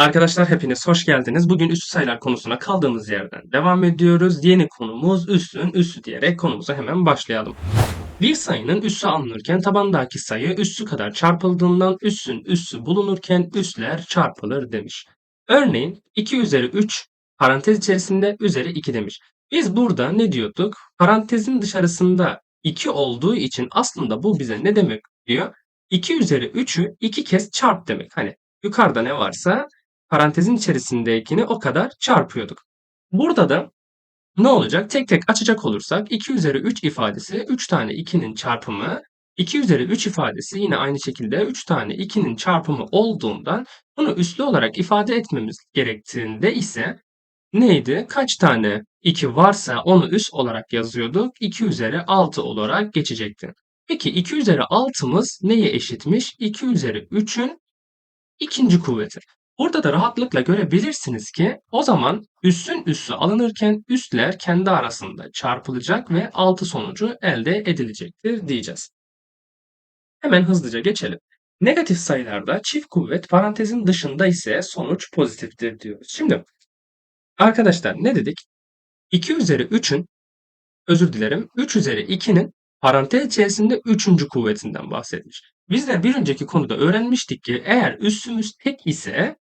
Arkadaşlar hepiniz hoş geldiniz. Bugün üstü sayılar konusuna kaldığımız yerden devam ediyoruz. Yeni konumuz üssün üssü diyerek konumuza hemen başlayalım. Bir sayının üssü alınırken tabandaki sayı üssü kadar çarpıldığından üssün üssü bulunurken üsler çarpılır demiş. Örneğin 2 üzeri 3 parantez içerisinde üzeri 2 demiş. Biz burada ne diyorduk? Parantezin dışarısında 2 olduğu için aslında bu bize ne demek diyor? 2 üzeri 3'ü 2 kez çarp demek. Hani yukarıda ne varsa parantezin içerisindekini o kadar çarpıyorduk. Burada da ne olacak? Tek tek açacak olursak 2 üzeri 3 ifadesi 3 tane 2'nin çarpımı 2 üzeri 3 ifadesi yine aynı şekilde 3 tane 2'nin çarpımı olduğundan bunu üslü olarak ifade etmemiz gerektiğinde ise neydi? Kaç tane 2 varsa onu üs olarak yazıyorduk. 2 üzeri 6 olarak geçecekti. Peki 2 üzeri 6'mız neye eşitmiş? 2 üzeri 3'ün ikinci kuvveti. Burada da rahatlıkla görebilirsiniz ki o zaman üssün üssü alınırken üsler kendi arasında çarpılacak ve 6 sonucu elde edilecektir diyeceğiz. Hemen hızlıca geçelim. Negatif sayılarda çift kuvvet parantezin dışında ise sonuç pozitiftir diyoruz. Şimdi arkadaşlar ne dedik? 2 üzeri 3'ün özür dilerim 3 üzeri 2'nin parantez içerisinde 3. kuvvetinden bahsetmiş. Biz de bir önceki konuda öğrenmiştik ki eğer üssümüz tek ise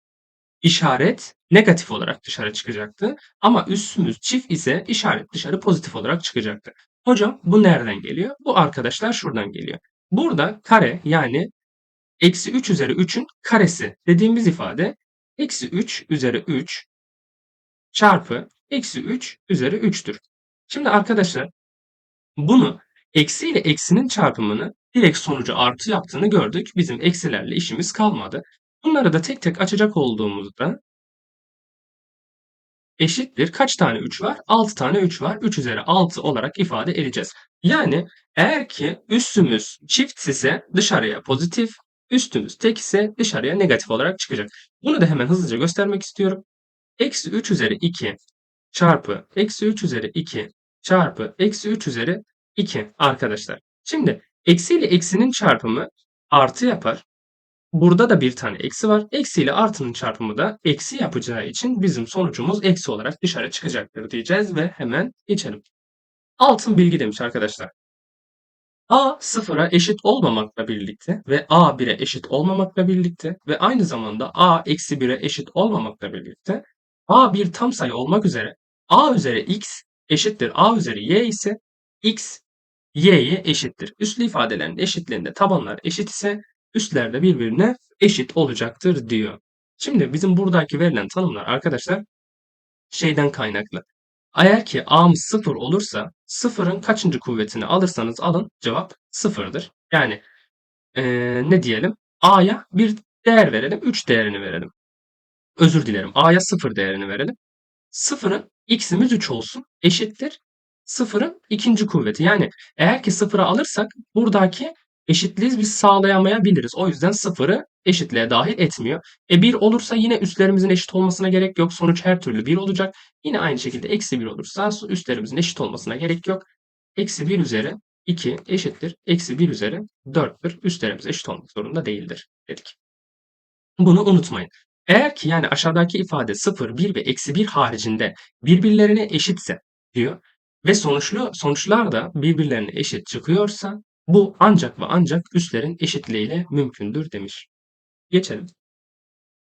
işaret negatif olarak dışarı çıkacaktı. Ama üssümüz çift ise işaret dışarı pozitif olarak çıkacaktı. Hocam bu nereden geliyor? Bu arkadaşlar şuradan geliyor. Burada kare yani eksi 3 üzeri 3'ün karesi dediğimiz ifade eksi 3 üzeri 3 çarpı eksi 3 üzeri 3'tür. Şimdi arkadaşlar bunu eksi ile eksinin çarpımını direkt sonucu artı yaptığını gördük. Bizim eksilerle işimiz kalmadı. Bunları da tek tek açacak olduğumuzda eşittir. Kaç tane 3 var? 6 tane 3 var. 3 üzeri 6 olarak ifade edeceğiz. Yani eğer ki üstümüz çift ise dışarıya pozitif, üstümüz tek ise dışarıya negatif olarak çıkacak. Bunu da hemen hızlıca göstermek istiyorum. Eksi 3 üzeri 2 çarpı eksi 3 üzeri 2 çarpı eksi 3 üzeri 2 arkadaşlar. Şimdi eksi ile eksinin çarpımı artı yapar. Burada da bir tane eksi var. Eksi ile artının çarpımı da eksi yapacağı için bizim sonucumuz eksi olarak dışarı çıkacaktır diyeceğiz ve hemen geçelim. Altın bilgi demiş arkadaşlar. A sıfıra eşit olmamakla birlikte ve A 1'e eşit olmamakla birlikte ve aynı zamanda A eksi 1'e eşit olmamakla birlikte A bir tam sayı olmak üzere A üzeri x eşittir A üzeri y ise x y'ye eşittir. Üslü ifadelerin eşitliğinde tabanlar eşit ise üstler de birbirine eşit olacaktır diyor. Şimdi bizim buradaki verilen tanımlar arkadaşlar şeyden kaynaklı. Eğer ki a'mız 0 olursa sıfırın kaçıncı kuvvetini alırsanız alın cevap sıfırdır. Yani ee, ne diyelim a'ya bir değer verelim 3 değerini verelim. Özür dilerim a'ya 0 değerini verelim. Sıfırın x'imiz 3 olsun eşittir. Sıfırın ikinci kuvveti. Yani eğer ki sıfıra alırsak buradaki eşitliği biz sağlayamayabiliriz. O yüzden sıfırı eşitliğe dahil etmiyor. E 1 olursa yine üstlerimizin eşit olmasına gerek yok. Sonuç her türlü 1 olacak. Yine aynı şekilde eksi 1 olursa üstlerimizin eşit olmasına gerek yok. Eksi 1 üzeri 2 eşittir. Eksi 1 üzeri 4'tür. Üstlerimiz eşit olmak zorunda değildir dedik. Bunu unutmayın. Eğer ki yani aşağıdaki ifade 0, 1 ve eksi 1 haricinde birbirlerine eşitse diyor ve sonuçlu sonuçlar da birbirlerine eşit çıkıyorsa bu ancak ve ancak üslerin eşitliğiyle mümkündür demiş. Geçelim.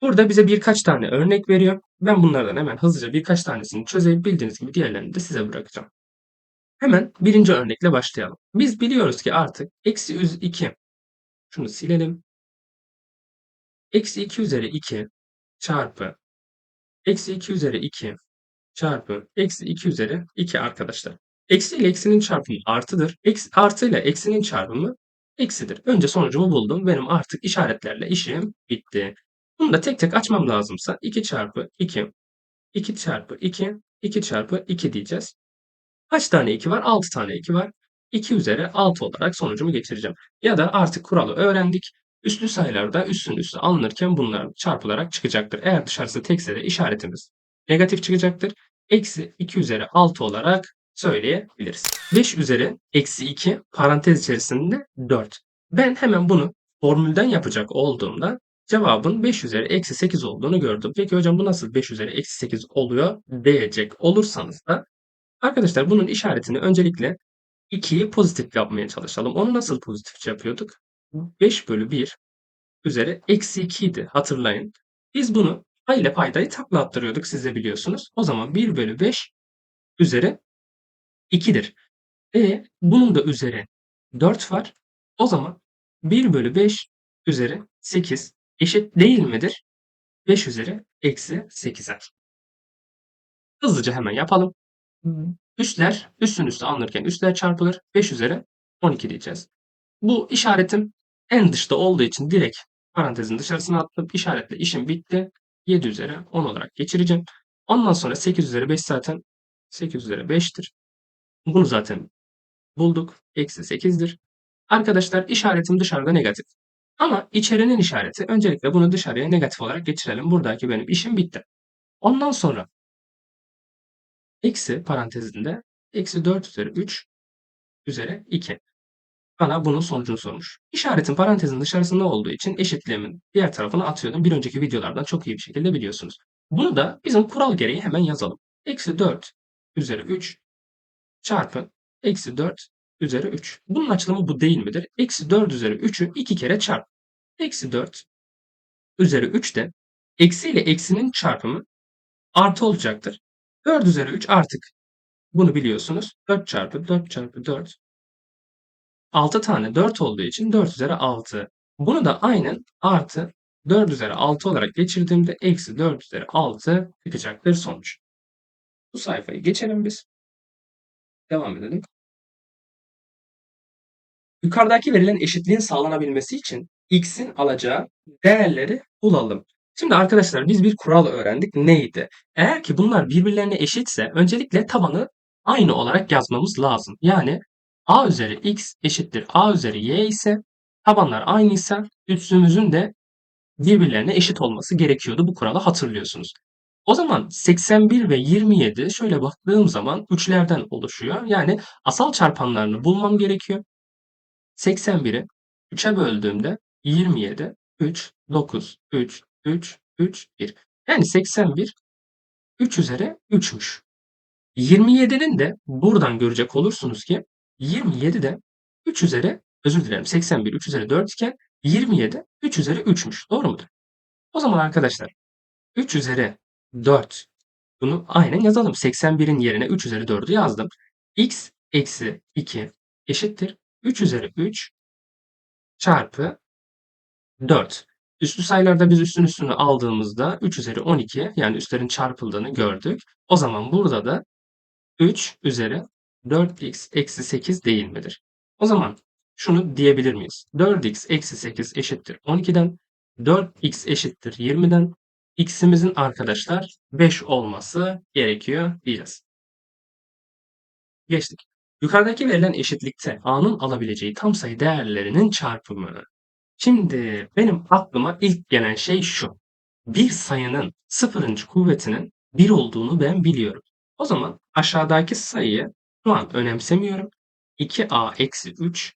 Burada bize birkaç tane örnek veriyor. Ben bunlardan hemen hızlıca birkaç tanesini çözeyim. Bildiğiniz gibi diğerlerini de size bırakacağım. Hemen birinci örnekle başlayalım. Biz biliyoruz ki artık eksi 2 şunu silelim. Eksi 2 üzeri 2 çarpı eksi 2 üzeri 2 çarpı eksi 2 üzeri 2 arkadaşlar. Eksi ile eksinin çarpımı artıdır. Eksi, artı ile eksinin çarpımı eksidir. Önce sonucumu buldum. Benim artık işaretlerle işim bitti. Bunu da tek tek açmam lazımsa 2 çarpı 2, 2 çarpı 2, 2 çarpı 2 diyeceğiz. Kaç tane 2 var? 6 tane 2 var. 2 üzeri 6 olarak sonucumu getireceğim. Ya da artık kuralı öğrendik. Üslü sayılarda üstün üstü alınırken bunlar çarpılarak çıkacaktır. Eğer dışarısı tekse de işaretimiz negatif çıkacaktır. Eksi 2 üzeri 6 olarak söyleyebiliriz. 5 üzeri eksi 2 parantez içerisinde 4. Ben hemen bunu formülden yapacak olduğumda cevabın 5 üzeri eksi 8 olduğunu gördüm. Peki hocam bu nasıl 5 üzeri eksi 8 oluyor diyecek olursanız da arkadaşlar bunun işaretini öncelikle 2'yi pozitif yapmaya çalışalım. Onu nasıl pozitif yapıyorduk? 5 bölü 1 üzeri eksi 2 idi hatırlayın. Biz bunu pay ile paydayı takla attırıyorduk siz de biliyorsunuz. O zaman 1 bölü 5 üzeri 2'dir. E bunun da üzeri 4 var. O zaman 1 bölü 5 üzeri 8 eşit değil midir? 5 üzeri eksi 8'er. Hızlıca hemen yapalım. Üstler üstün üstü alınırken üstler çarpılır. 5 üzeri 12 diyeceğiz. Bu işaretim en dışta olduğu için direkt parantezin dışarısına attım. İşaretle işim bitti. 7 üzeri 10 olarak geçireceğim. Ondan sonra 8 üzeri 5 zaten 8 üzeri 5'tir. Bunu zaten bulduk. Eksi 8'dir. Arkadaşlar işaretim dışarıda negatif. Ama içerinin işareti öncelikle bunu dışarıya negatif olarak geçirelim. Buradaki benim işim bitti. Ondan sonra eksi parantezinde eksi 4 üzeri 3 üzeri 2. Bana bunun sonucunu sormuş. İşaretin parantezin dışarısında olduğu için eşitliğimin diğer tarafına atıyordum. Bir önceki videolardan çok iyi bir şekilde biliyorsunuz. Bunu da bizim kural gereği hemen yazalım. Eksi 4 üzeri 3 çarpı eksi 4 üzeri 3. Bunun açılımı bu değil midir? Eksi 4 üzeri 3'ü 2 kere çarp. Eksi 4 üzeri 3 de eksi ile eksinin çarpımı artı olacaktır. 4 üzeri 3 artık. Bunu biliyorsunuz. 4 çarpı 4 çarpı 4. 6 tane 4 olduğu için 4 üzeri 6. Bunu da aynen artı 4 üzeri 6 olarak geçirdiğimde eksi 4 üzeri 6 çıkacaktır sonuç. Bu sayfayı geçelim biz. Devam edelim. Yukarıdaki verilen eşitliğin sağlanabilmesi için x'in alacağı değerleri bulalım. Şimdi arkadaşlar biz bir kural öğrendik. Neydi? Eğer ki bunlar birbirlerine eşitse öncelikle tabanı aynı olarak yazmamız lazım. Yani a üzeri x eşittir a üzeri y ise tabanlar aynı ise üstümüzün de birbirlerine eşit olması gerekiyordu. Bu kuralı hatırlıyorsunuz. O zaman 81 ve 27 şöyle baktığım zaman üçlerden oluşuyor. Yani asal çarpanlarını bulmam gerekiyor. 81'i 3'e böldüğümde 27, 3, 9, 3, 3, 3, 1. Yani 81 3 üzeri 3'müş. 27'nin de buradan görecek olursunuz ki 27 de 3 üzeri özür dilerim 81 3 üzeri 4 iken 27 3 üzeri 3'müş. Doğru mudur? O zaman arkadaşlar 3 üzeri 4 bunu aynen yazalım. 81'in yerine 3 üzeri 4'ü yazdım. x eksi 2 eşittir. 3 üzeri 3 çarpı 4. Üslü sayılarda biz üstün üstünü aldığımızda 3 üzeri 12 yani üstlerin çarpıldığını gördük. O zaman burada da 3 üzeri 4x eksi 8 değil midir? O zaman şunu diyebilir miyiz? 4x eksi 8 eşittir 12'den. 4x eşittir 20'den. X'imizin arkadaşlar 5 olması gerekiyor diyeceğiz. Geçtik. Yukarıdaki verilen eşitlikte a'nın alabileceği tam sayı değerlerinin çarpımı. Şimdi benim aklıma ilk gelen şey şu. Bir sayının sıfırıncı kuvvetinin 1 olduğunu ben biliyorum. O zaman aşağıdaki sayıyı şu an önemsemiyorum. 2a eksi 3.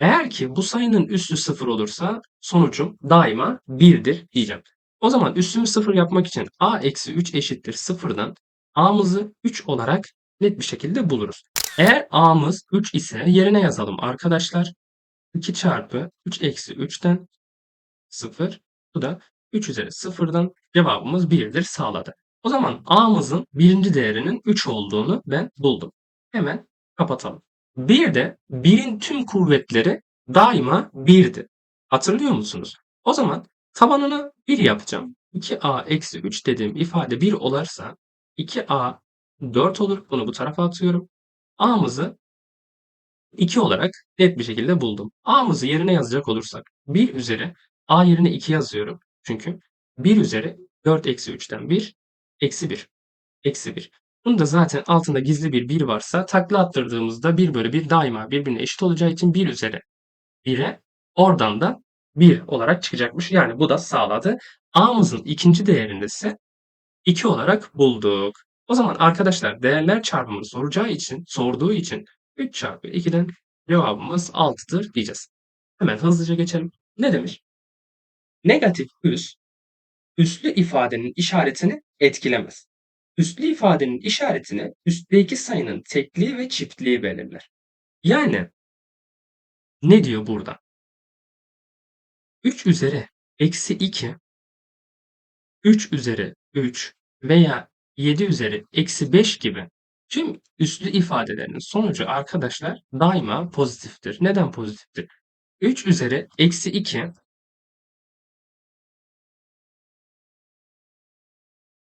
Eğer ki bu sayının üssü 0 olursa sonucum daima 1'dir diyeceğim. O zaman üssümü 0 yapmak için a eksi 3 eşittir 0'dan a'mızı 3 olarak net bir şekilde buluruz. Eğer a'mız 3 ise yerine yazalım arkadaşlar. 2 çarpı 3 eksi 3'ten 0. Bu da 3 üzeri 0'dan cevabımız 1'dir sağladı. O zaman a'mızın birinci değerinin 3 olduğunu ben buldum. Hemen kapatalım. Bir de 1'in tüm kuvvetleri daima 1'di. Hatırlıyor musunuz? O zaman tabanını 1 yapacağım. 2a eksi 3 dediğim ifade 1 olursa 2a 4 olur. Bunu bu tarafa atıyorum. a'mızı 2 olarak net bir şekilde buldum. a'mızı yerine yazacak olursak 1 üzeri a yerine 2 yazıyorum. Çünkü 1 üzeri 4 eksi 3'ten 1 eksi 1. Eksi 1. Bunu da zaten altında gizli bir 1 varsa takla attırdığımızda 1 bölü 1 daima birbirine eşit olacağı için 1 üzeri 1'e oradan da 1 olarak çıkacakmış. Yani bu da sağladı. A'mızın ikinci değerini ise 2 olarak bulduk. O zaman arkadaşlar değerler çarpımını soracağı için, sorduğu için 3 çarpı 2'den cevabımız 6'dır diyeceğiz. Hemen hızlıca geçelim. Ne demiş? Negatif üs üslü ifadenin işaretini etkilemez. Üslü ifadenin işaretini üstteki sayının tekliği ve çiftliği belirler. Yani ne diyor burada? 3 üzeri eksi 2, 3 üzeri 3 veya 7 üzeri eksi 5 gibi tüm üslü ifadelerin sonucu arkadaşlar daima pozitiftir. Neden pozitiftir? 3 üzeri eksi 2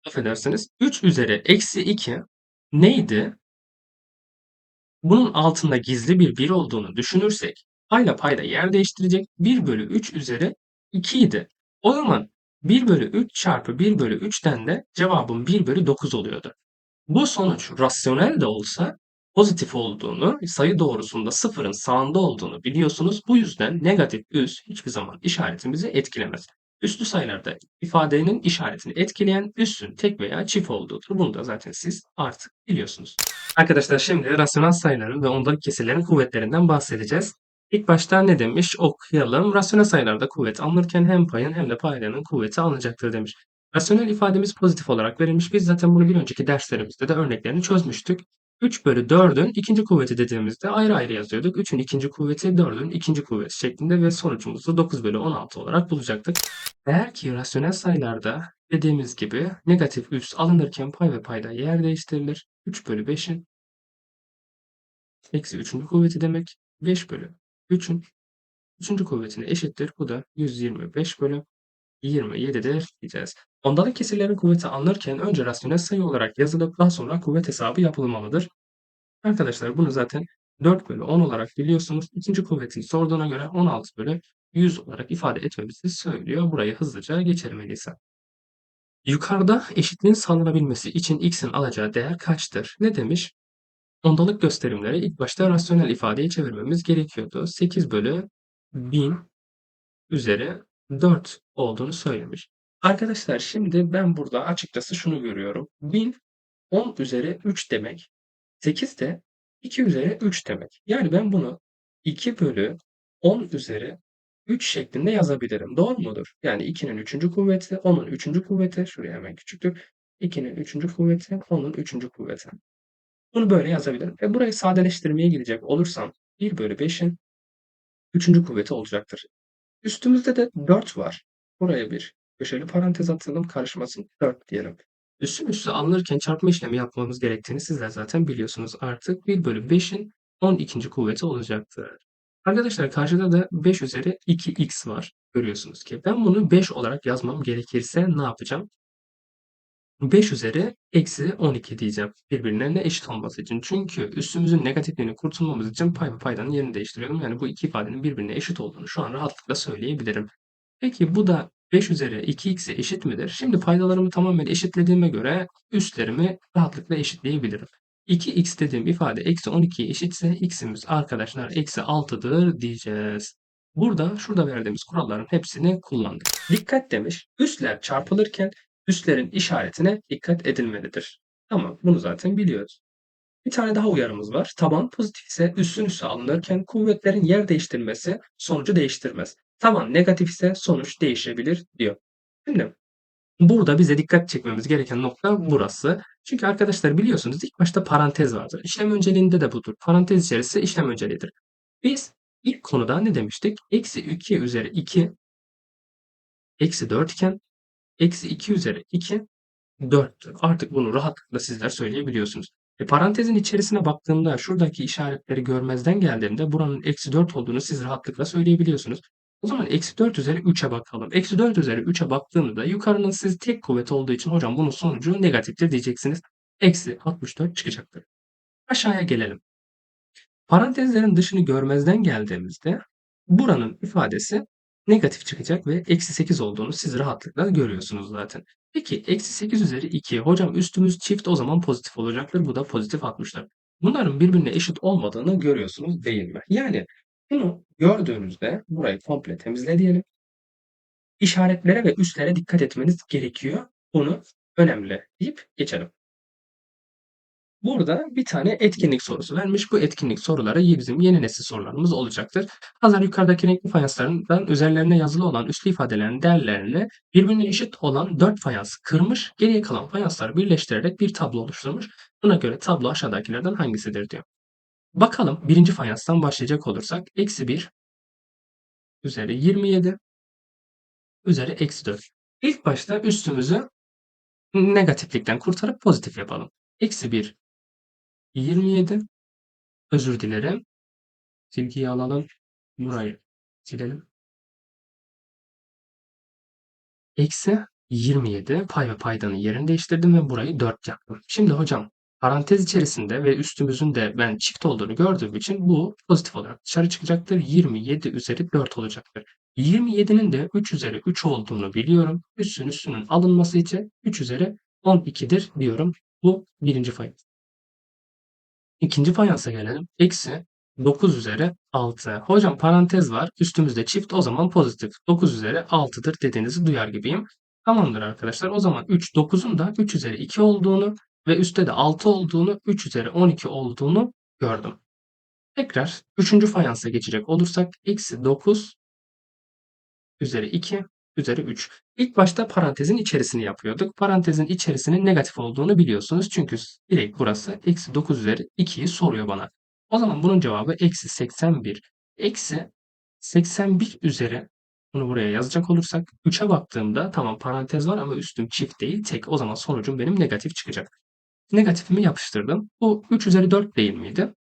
affedersiniz 3 üzeri eksi 2 neydi? Bunun altında gizli bir 1 olduğunu düşünürsek payla payda yer değiştirecek 1 bölü 3 üzeri 2 idi. O zaman 1 bölü 3 çarpı 1 bölü 3'ten de cevabım 1 bölü 9 oluyordu. Bu sonuç rasyonel de olsa pozitif olduğunu, sayı doğrusunda sıfırın sağında olduğunu biliyorsunuz. Bu yüzden negatif üs hiçbir zaman işaretimizi etkilemez. Üslü sayılarda ifadenin işaretini etkileyen üssün tek veya çift olduğudur. Bunu da zaten siz artık biliyorsunuz. Arkadaşlar şimdi rasyonel sayıların ve ondalık kesirlerin kuvvetlerinden bahsedeceğiz. İlk başta ne demiş okuyalım. Rasyonel sayılarda kuvvet alınırken hem payın hem de paydanın kuvveti alınacaktır demiş. Rasyonel ifademiz pozitif olarak verilmiş. Biz zaten bunu bir önceki derslerimizde de örneklerini çözmüştük. 3 bölü 4'ün ikinci kuvveti dediğimizde ayrı ayrı yazıyorduk. 3'ün ikinci kuvveti 4'ün ikinci kuvveti şeklinde ve sonucumuzu 9 bölü 16 olarak bulacaktık. Eğer ki rasyonel sayılarda dediğimiz gibi negatif üs alınırken pay ve payda yer değiştirilir. 3 bölü 5'in eksi 3. kuvveti demek. 5 bölü 3'ün 3. kuvvetine eşittir. Bu da 125 bölü 27'dir diyeceğiz. Ondalık kesirlerin kuvveti alınırken önce rasyonel sayı olarak yazılıp daha sonra kuvvet hesabı yapılmalıdır. Arkadaşlar bunu zaten 4 bölü 10 olarak biliyorsunuz. İkinci kuvvetini sorduğuna göre 16 bölü 100 olarak ifade etmemizi söylüyor. Burayı hızlıca geçelim öyleyse. Yukarıda eşitliğin sağlanabilmesi için x'in alacağı değer kaçtır? Ne demiş? Ondalık gösterimleri ilk başta rasyonel ifadeye çevirmemiz gerekiyordu. 8 bölü 1000 üzeri 4 olduğunu söylemiş. Arkadaşlar şimdi ben burada açıkçası şunu görüyorum. 1000 10 üzeri 3 demek. 8 de 2 üzeri 3 demek. Yani ben bunu 2 bölü 10 üzeri 3 şeklinde yazabilirim. Doğru mudur? Yani 2'nin 3. kuvveti, 10'un 3. kuvveti. Şuraya hemen küçüktür. 2'nin 3. kuvveti, 10'un 3. kuvveti. Bunu böyle yazabilirim. Ve burayı sadeleştirmeye gidecek olursam 1 bölü 5'in 3. kuvveti olacaktır. Üstümüzde de 4 var. Buraya bir köşeli parantez atalım karışmasın. 4 diyelim. Üssün üssü alınırken çarpma işlemi yapmamız gerektiğini sizler zaten biliyorsunuz artık. 1 bölü 5'in 12. kuvveti olacaktır. Arkadaşlar karşıda da 5 üzeri 2x var. Görüyorsunuz ki. Ben bunu 5 olarak yazmam gerekirse ne yapacağım? 5 üzeri eksi 12 diyeceğim. Birbirlerine eşit olması için. Çünkü üstümüzün negatifliğini kurtulmamız için pay ve paydanın yerini değiştiriyorum. Yani bu iki ifadenin birbirine eşit olduğunu şu an rahatlıkla söyleyebilirim. Peki bu da 5 üzeri 2x'e eşit midir? Şimdi paydalarımı tamamen eşitlediğime göre üstlerimi rahatlıkla eşitleyebilirim. 2x dediğim ifade eksi 12'ye eşitse x'imiz arkadaşlar eksi 6'dır diyeceğiz. Burada şurada verdiğimiz kuralların hepsini kullandık. Dikkat demiş. Üstler çarpılırken üstlerin işaretine dikkat edilmelidir. Tamam bunu zaten biliyoruz. Bir tane daha uyarımız var. Taban pozitif ise üstün üste alınırken kuvvetlerin yer değiştirmesi sonucu değiştirmez. Taban negatif ise sonuç değişebilir diyor. Şimdi burada bize dikkat çekmemiz gereken nokta burası. Çünkü arkadaşlar biliyorsunuz ilk başta parantez vardır. İşlem önceliğinde de budur. Parantez içerisi işlem önceliğidir. Biz ilk konuda ne demiştik? Eksi 2 üzeri 2 eksi 4 iken eksi 2 üzeri 2 4'tür. Artık bunu rahatlıkla sizler söyleyebiliyorsunuz. E, parantezin içerisine baktığımda şuradaki işaretleri görmezden geldiğimde buranın eksi 4 olduğunu siz rahatlıkla söyleyebiliyorsunuz. O zaman eksi 4 üzeri 3'e bakalım. Eksi 4 üzeri 3'e baktığımda yukarının siz tek kuvvet olduğu için hocam bunun sonucu negatiftir diyeceksiniz. Eksi 64 çıkacaktır. Aşağıya gelelim. Parantezlerin dışını görmezden geldiğimizde buranın ifadesi negatif çıkacak ve eksi 8 olduğunu siz rahatlıkla görüyorsunuz zaten. Peki eksi 8 üzeri 2. Hocam üstümüz çift o zaman pozitif olacaktır. Bu da pozitif 60'lar. Bunların birbirine eşit olmadığını görüyorsunuz değil mi? Yani bunu gördüğünüzde burayı komple temizle diyelim. İşaretlere ve üstlere dikkat etmeniz gerekiyor. Bunu önemli deyip geçelim. Burada bir tane etkinlik sorusu vermiş. Bu etkinlik soruları bizim yeni nesil sorularımız olacaktır. Hazır yukarıdaki renkli fayanslardan üzerlerine yazılı olan üslü ifadelerin değerlerini birbirine eşit olan 4 fayans kırmış, geriye kalan fayansları birleştirerek bir tablo oluşturmuş. Buna göre tablo aşağıdakilerden hangisidir diyor. Bakalım birinci fayanstan başlayacak olursak eksi 1 üzeri 27 üzeri eksi 4. İlk başta üstümüzü negatiflikten kurtarıp pozitif yapalım. Eksi 1 27 özür dilerim. Silgiyi alalım. Burayı silelim. Eksi 27 pay ve paydanın yerini değiştirdim ve burayı 4 yaptım. Şimdi hocam parantez içerisinde ve üstümüzün de ben çift olduğunu gördüğüm için bu pozitif olarak dışarı çıkacaktır. 27 üzeri 4 olacaktır. 27'nin de 3 üzeri 3 olduğunu biliyorum. Üssün üstünün alınması için 3 üzeri 12'dir diyorum. Bu birinci fayans. İkinci fayansa gelelim. Eksi 9 üzeri 6. Hocam parantez var. Üstümüzde çift o zaman pozitif. 9 üzeri 6'dır dediğinizi duyar gibiyim. Tamamdır arkadaşlar. O zaman 3 9'un da 3 üzeri 2 olduğunu ve üstte de 6 olduğunu 3 üzeri 12 olduğunu gördüm. Tekrar 3. fayansa geçecek olursak eksi 9 üzeri 2 üzeri 3. İlk başta parantezin içerisini yapıyorduk. Parantezin içerisinin negatif olduğunu biliyorsunuz. Çünkü direkt burası eksi 9 üzeri 2'yi soruyor bana. O zaman bunun cevabı eksi 81. Eksi 81 üzeri bunu buraya yazacak olursak 3'e baktığımda tamam parantez var ama üstüm çift değil tek. O zaman sonucum benim negatif çıkacak. Negatifimi yapıştırdım. Bu 3 üzeri 4 değil miydi?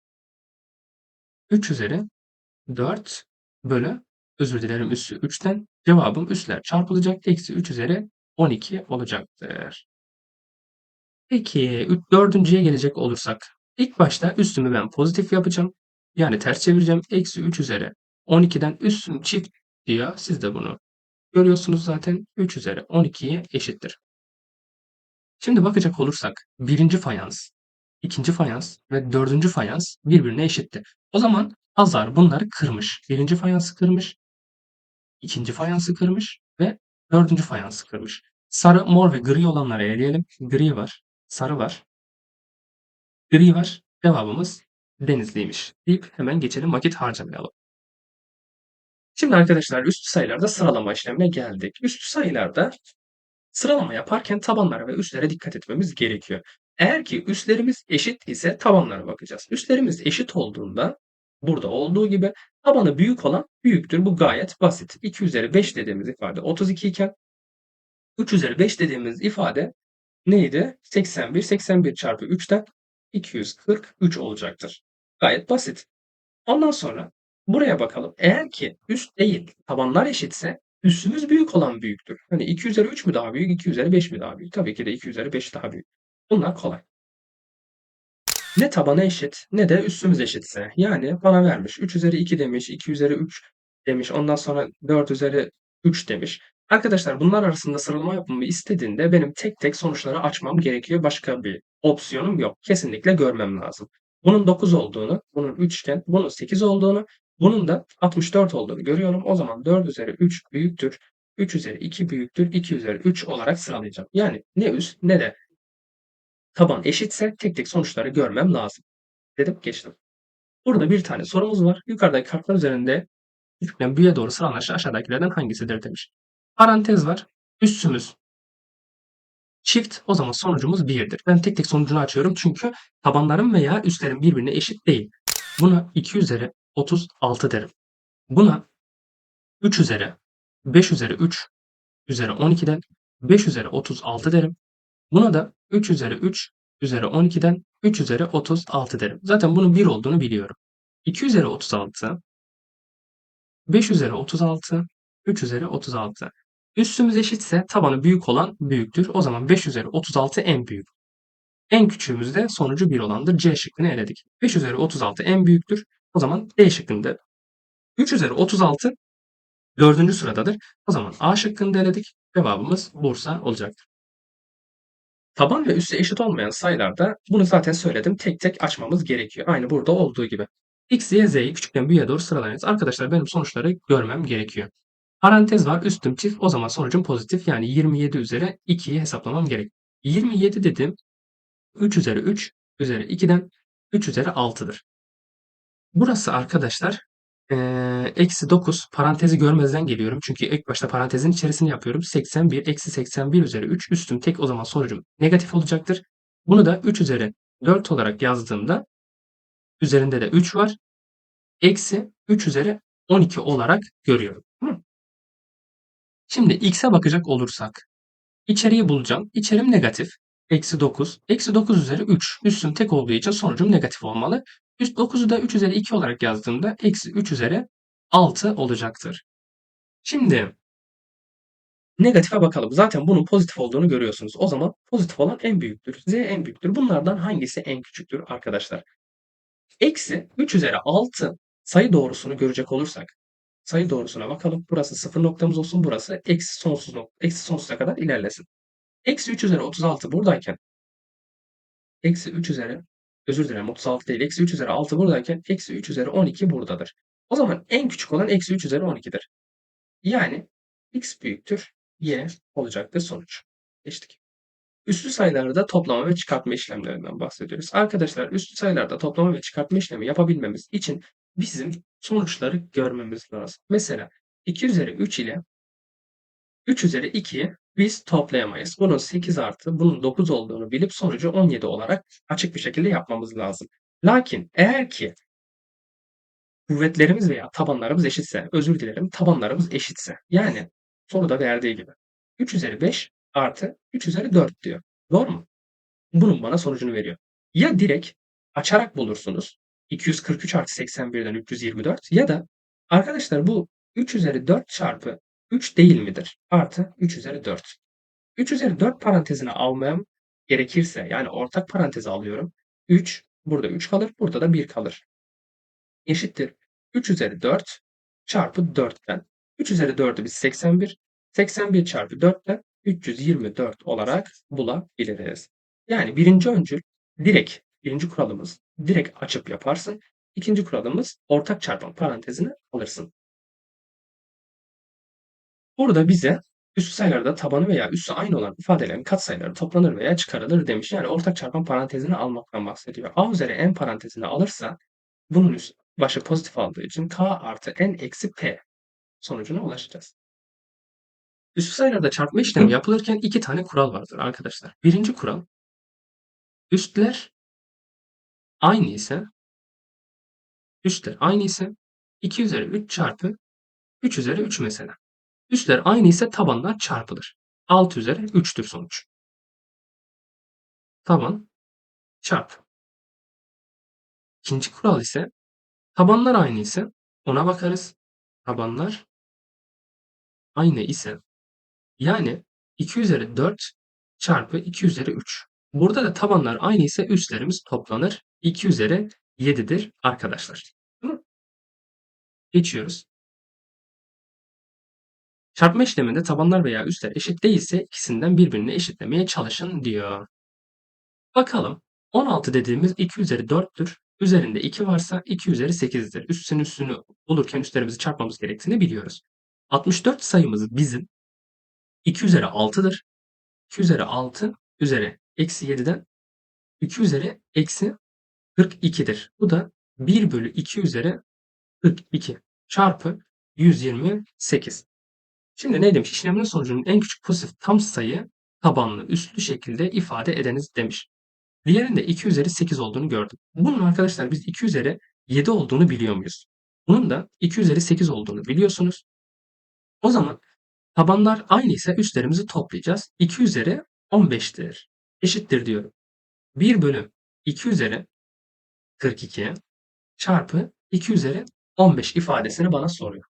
3 üzeri 4 bölü özür dilerim üssü 3'ten cevabım üsler çarpılacak. Eksi 3 üzeri 12 olacaktır. Peki dördüncüye gelecek olursak ilk başta üstümü ben pozitif yapacağım. Yani ters çevireceğim. Eksi 3 üzeri 12'den üstüm çift diyor. Siz de bunu görüyorsunuz zaten. 3 üzeri 12'ye eşittir. Şimdi bakacak olursak birinci fayans, ikinci fayans ve dördüncü fayans birbirine eşitti. O zaman Hazar bunları kırmış. Birinci fayansı kırmış, ikinci fayansı kırmış ve dördüncü fayansı kırmış. Sarı, mor ve gri olanları eleyelim. Gri var, sarı var, gri var. Cevabımız denizliymiş deyip hemen geçelim vakit harcamayalım. Şimdi arkadaşlar üstü sayılarda sıralama işlemine geldik. Üstü sayılarda sıralama yaparken tabanlara ve üstlere dikkat etmemiz gerekiyor. Eğer ki üstlerimiz eşit ise tabanlara bakacağız. Üstlerimiz eşit olduğunda burada olduğu gibi tabanı büyük olan büyüktür. Bu gayet basit. 2 üzeri 5 dediğimiz ifade 32 iken 3 üzeri 5 dediğimiz ifade neydi? 81. 81 çarpı 3'ten 243 olacaktır. Gayet basit. Ondan sonra buraya bakalım. Eğer ki üst değil tabanlar eşitse üstümüz büyük olan büyüktür. Hani 2 üzeri 3 mü daha büyük, 2 üzeri 5 mi daha büyük? Tabii ki de 2 üzeri 5 daha büyük. Bunlar kolay. Ne tabanı eşit ne de üstümüz eşitse. Yani bana vermiş 3 üzeri 2 demiş, 2 üzeri 3 demiş. Ondan sonra 4 üzeri 3 demiş. Arkadaşlar bunlar arasında sıralama yapmamı istediğinde benim tek tek sonuçları açmam gerekiyor. Başka bir opsiyonum yok. Kesinlikle görmem lazım. Bunun 9 olduğunu, bunun 3 iken bunun 8 olduğunu, bunun da 64 olduğunu görüyorum. O zaman 4 üzeri 3 büyüktür. 3 üzeri 2 büyüktür. 2 üzeri 3 olarak sıralayacağım. Yani ne üst ne de taban eşitse tek tek sonuçları görmem lazım. Dedim geçtim. Burada bir tane sorumuz var. Yukarıdaki kartlar üzerinde küçükten büyüğe doğru sıralanırsa aşağıdakilerden hangisidir demiş. Parantez var. Üssümüz çift o zaman sonucumuz 1'dir. Ben tek tek sonucunu açıyorum çünkü tabanlarım veya üstlerim birbirine eşit değil. Buna 2 üzeri 36 derim. Buna 3 üzeri 5 üzeri 3 üzeri 12'den 5 üzeri 36 derim. Buna da 3 üzeri 3 üzeri 12'den 3 üzeri 36 derim. Zaten bunun 1 olduğunu biliyorum. 2 üzeri 36 5 üzeri 36 3 üzeri 36. Üstümüz eşitse tabanı büyük olan büyüktür. O zaman 5 üzeri 36 en büyük. En küçüğümüz de sonucu 1 olandır. C şıkkını eledik. 5 üzeri 36 en büyüktür. O zaman D şıkkında 3 üzeri 36 dördüncü sıradadır. O zaman A şıkkını da eledik. Cevabımız Bursa olacaktır. Taban ve üstü eşit olmayan sayılarda bunu zaten söyledim. Tek tek açmamız gerekiyor. Aynı burada olduğu gibi. X, Y, Z'yi küçükten büyüğe doğru sıralayınız. Arkadaşlar benim sonuçları görmem gerekiyor. Parantez var üstüm çift o zaman sonucum pozitif yani 27 üzeri 2'yi hesaplamam gerek. 27 dedim 3 üzeri 3 üzeri 2'den 3 üzeri 6'dır. Burası arkadaşlar eksi 9 parantezi görmezden geliyorum. Çünkü ilk başta parantezin içerisini yapıyorum. 81 eksi 81 üzeri 3 üstüm tek o zaman sonucum negatif olacaktır. Bunu da 3 üzeri 4 olarak yazdığımda üzerinde de 3 var. Eksi 3 üzeri 12 olarak görüyorum. Şimdi x'e bakacak olursak içeriği bulacağım. İçerim negatif. Eksi 9. Eksi 9 üzeri 3. Üstüm tek olduğu için sonucum negatif olmalı. Üst 9'u da 3 üzeri 2 olarak yazdığımda eksi 3 üzeri 6 olacaktır. Şimdi negatife bakalım. Zaten bunun pozitif olduğunu görüyorsunuz. O zaman pozitif olan en büyüktür. Z en büyüktür. Bunlardan hangisi en küçüktür arkadaşlar? Eksi 3 üzeri 6 sayı doğrusunu görecek olursak sayı doğrusuna bakalım. Burası sıfır noktamız olsun. Burası eksi sonsuz nokta. Eksi sonsuza kadar ilerlesin. Eksi 3 üzeri 36 buradayken eksi 3 üzeri özür dilerim 36 değil. Eksi 3 üzeri 6 buradayken eksi 3 üzeri 12 buradadır. O zaman en küçük olan eksi 3 üzeri 12'dir. Yani x büyüktür y olacaktır sonuç. Geçtik. Üslü sayılarda toplama ve çıkartma işlemlerinden bahsediyoruz. Arkadaşlar üslü sayılarda toplama ve çıkartma işlemi yapabilmemiz için bizim sonuçları görmemiz lazım. Mesela 2 üzeri 3 ile 3 üzeri 2'yi biz toplayamayız. Bunun 8 artı bunun 9 olduğunu bilip sonucu 17 olarak açık bir şekilde yapmamız lazım. Lakin eğer ki kuvvetlerimiz veya tabanlarımız eşitse, özür dilerim tabanlarımız eşitse yani soruda verdiği gibi 3 üzeri 5 artı 3 üzeri 4 diyor. Doğru mu? Bunun bana sonucunu veriyor. Ya direkt açarak bulursunuz. 243 artı 81'den 324 ya da arkadaşlar bu 3 üzeri 4 çarpı 3 değil midir? Artı 3 üzeri 4. 3 üzeri 4 parantezine almam gerekirse yani ortak paranteze alıyorum. 3 burada 3 kalır burada da 1 kalır. Eşittir 3 üzeri 4 çarpı 4'ten. 3 üzeri 4'ü biz 81. 81 çarpı 4'ten 324 olarak bulabiliriz. Yani birinci öncül direkt birinci kuralımız direkt açıp yaparsın. İkinci kuralımız ortak çarpım parantezini alırsın. Burada bize üst sayılarda tabanı veya üssü aynı olan ifadelerin katsayıları toplanır veya çıkarılır demiş. Yani ortak çarpım parantezini almaktan bahsediyor. A üzeri n parantezini alırsa bunun üst başı pozitif aldığı için k artı n eksi p sonucuna ulaşacağız. Üstü sayılarda çarpma işlemi yapılırken iki tane kural vardır arkadaşlar. Birinci kural üstler aynı ise üstler aynı ise 2 üzeri 3 çarpı 3 üzeri 3 mesela. Üstler aynı ise tabanlar çarpılır. 6 üzeri 3'tür sonuç. Taban çarp. İkinci kural ise tabanlar aynı ise ona bakarız. Tabanlar aynı ise yani 2 üzeri 4 çarpı 2 üzeri 3. Burada da tabanlar aynı ise üstlerimiz toplanır. 2 üzeri 7'dir arkadaşlar. Geçiyoruz. Çarpma işleminde tabanlar veya üstler eşit değilse ikisinden birbirini eşitlemeye çalışın diyor. Bakalım 16 dediğimiz 2 üzeri 4'tür. Üzerinde 2 varsa 2 üzeri 8'dir. Üstün üstünü bulurken üstlerimizi çarpmamız gerektiğini biliyoruz. 64 sayımız bizim 2 üzeri 6'dır. 2 üzeri 6 üzeri eksi 7'den 2 üzeri eksi 42'dir. Bu da 1 bölü 2 üzeri 42 çarpı 128. Şimdi ne demiş? İşlemin sonucunun en küçük pozitif tam sayı tabanlı üstlü şekilde ifade edeniz demiş. Diğerinde 2 üzeri 8 olduğunu gördüm. Bunun arkadaşlar biz 2 üzeri 7 olduğunu biliyor muyuz? Bunun da 2 üzeri 8 olduğunu biliyorsunuz. O zaman tabanlar aynı ise üstlerimizi toplayacağız. 2 üzeri 15'tir. Eşittir diyorum. 1 bölü 2 üzeri 42 çarpı 2 üzeri 15 ifadesini bana soruyor.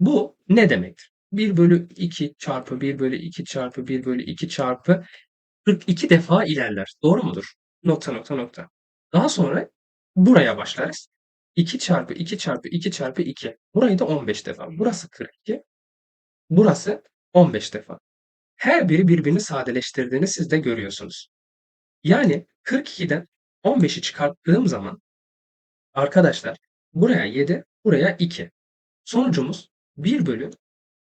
Bu ne demektir? 1 bölü 2 çarpı 1 bölü 2 çarpı 1 bölü 2 çarpı 42 defa ilerler. Doğru mudur? Nokta nokta nokta. Daha sonra buraya başlarız. 2 çarpı 2 çarpı 2 çarpı 2. Burayı da 15 defa. Burası 42. Burası 15 defa. Her biri birbirini sadeleştirdiğini siz de görüyorsunuz. Yani 42'den 15'i çıkarttığım zaman arkadaşlar buraya 7, buraya 2. Sonucumuz 1 bölü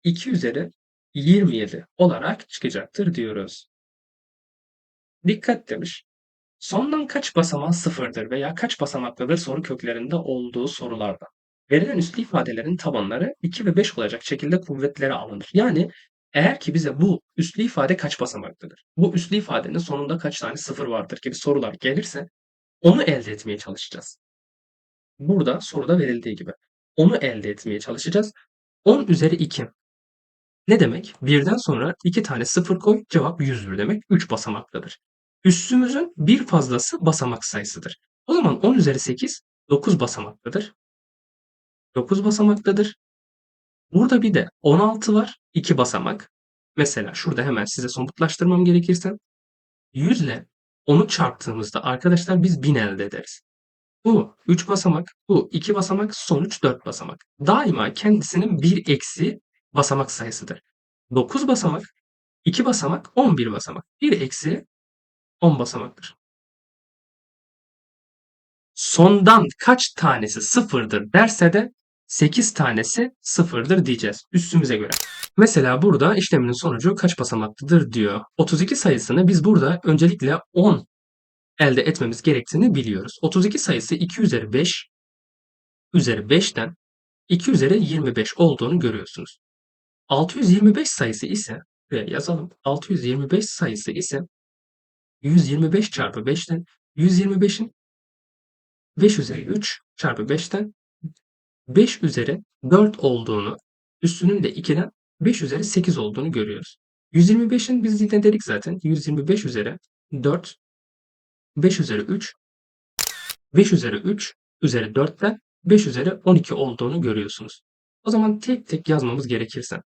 2 üzeri 27 olarak çıkacaktır diyoruz. Dikkat demiş. Sondan kaç basamağı sıfırdır veya kaç basamaklıdır soru köklerinde olduğu sorularda. Verilen üslü ifadelerin tabanları 2 ve 5 olacak şekilde kuvvetlere alınır. Yani eğer ki bize bu üslü ifade kaç basamaklıdır? Bu üslü ifadenin sonunda kaç tane sıfır vardır gibi sorular gelirse onu elde etmeye çalışacağız. Burada soruda verildiği gibi. Onu elde etmeye çalışacağız. 10 üzeri 2. Ne demek? Birden sonra iki tane sıfır koy, cevap 100'dür demek. 3 basamaklıdır. Üssümüzün bir fazlası basamak sayısıdır. O zaman 10 üzeri 8 9 basamaklıdır. 9 basamaklıdır. Burada bir de 16 var. 2 basamak. Mesela şurada hemen size somutlaştırmam gerekirse 100 ile 10'u çarptığımızda arkadaşlar biz 1000 elde ederiz. Bu 3 basamak, bu 2 basamak, sonuç 4 basamak. Daima kendisinin bir eksi basamak sayısıdır. 9 basamak, 2 basamak, 11 basamak. 1 eksi 10 basamaktır. Sondan kaç tanesi sıfırdır derse de 8 tanesi sıfırdır diyeceğiz üstümüze göre. Mesela burada işleminin sonucu kaç basamaklıdır diyor. 32 sayısını biz burada öncelikle 10 elde etmemiz gerektiğini biliyoruz. 32 sayısı 2 üzeri 5 üzeri 5'ten 2 üzeri 25 olduğunu görüyorsunuz. 625 sayısı ise ve yazalım 625 sayısı ise 125 çarpı 5'ten 125'in 5 üzeri 3 çarpı 5'ten 5 üzeri 4 olduğunu üstünün de 2'den 5 üzeri 8 olduğunu görüyoruz. 125'in biz yine dedik zaten 125 üzeri 4 5 üzeri 3 5 üzeri 3 üzeri 4'ten 5 üzeri 12 olduğunu görüyorsunuz. O zaman tek tek yazmamız gerekirse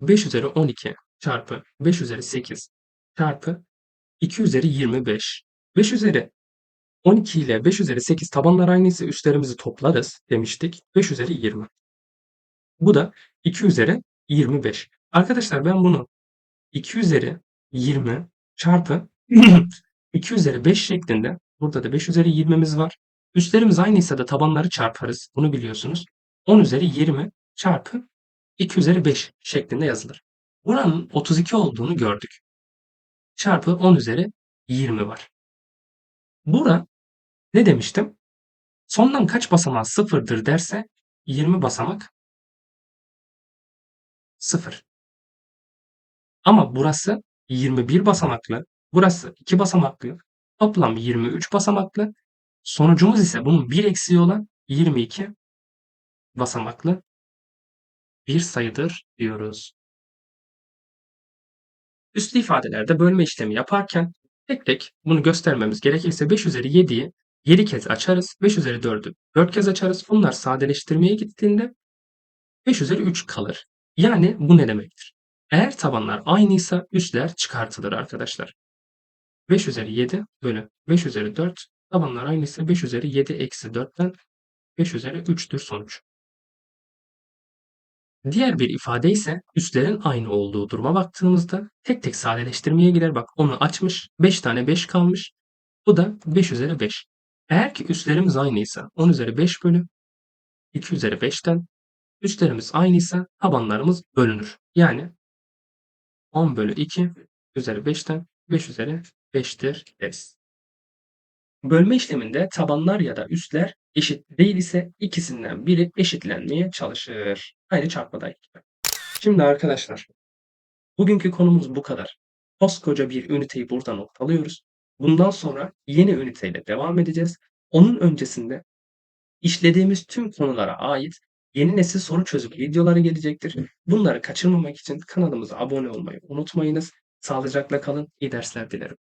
5 üzeri 12 çarpı 5 üzeri 8 çarpı 2 üzeri 25. 5 üzeri 12 ile 5 üzeri 8 tabanlar aynıysa üstlerimizi toplarız demiştik. 5 üzeri 20. Bu da 2 üzeri 25. Arkadaşlar ben bunu 2 üzeri 20 çarpı 2 üzeri 5 şeklinde burada da 5 üzeri 20'miz var. Üstlerimiz aynıysa da tabanları çarparız. Bunu biliyorsunuz. 10 üzeri 20 çarpı 2 üzeri 5 şeklinde yazılır. Buranın 32 olduğunu gördük. Çarpı 10 üzeri 20 var. Bura ne demiştim? Sondan kaç basamağı sıfırdır derse 20 basamak 0. Ama burası 21 basamaklı, burası 2 basamaklı, toplam 23 basamaklı. Sonucumuz ise bunun bir eksiği olan 22 basamaklı bir sayıdır diyoruz. Üslü ifadelerde bölme işlemi yaparken tek tek bunu göstermemiz gerekirse 5 üzeri 7'yi 7 kez açarız. 5 üzeri 4'ü 4 kez açarız. Bunlar sadeleştirmeye gittiğinde 5 üzeri 3 kalır. Yani bu ne demektir? Eğer tabanlar aynıysa üstler çıkartılır arkadaşlar. 5 üzeri 7 bölü 5 üzeri 4 tabanlar aynıysa 5 üzeri 7 eksi 4'ten 5 üzeri 3'tür sonuç. Diğer bir ifade ise üstlerin aynı olduğu duruma baktığımızda tek tek sadeleştirmeye gider. Bak onu açmış. 5 tane 5 kalmış. Bu da 5 üzeri 5. Eğer ki üstlerimiz aynıysa 10 üzeri 5 bölü 2 üzeri 5'ten üstlerimiz aynıysa tabanlarımız bölünür. Yani 10 bölü 2 üzeri 5'ten 5 üzeri 5'tir deriz. Bölme işleminde tabanlar ya da üstler eşit değil ise ikisinden biri eşitlenmeye çalışır. Aynı çarpmadaki gibi. Şimdi arkadaşlar bugünkü konumuz bu kadar. Koskoca bir üniteyi burada noktalıyoruz. Bundan sonra yeni üniteyle devam edeceğiz. Onun öncesinde işlediğimiz tüm konulara ait yeni nesil soru çözüm videoları gelecektir. Bunları kaçırmamak için kanalımıza abone olmayı unutmayınız. Sağlıcakla kalın. İyi dersler dilerim.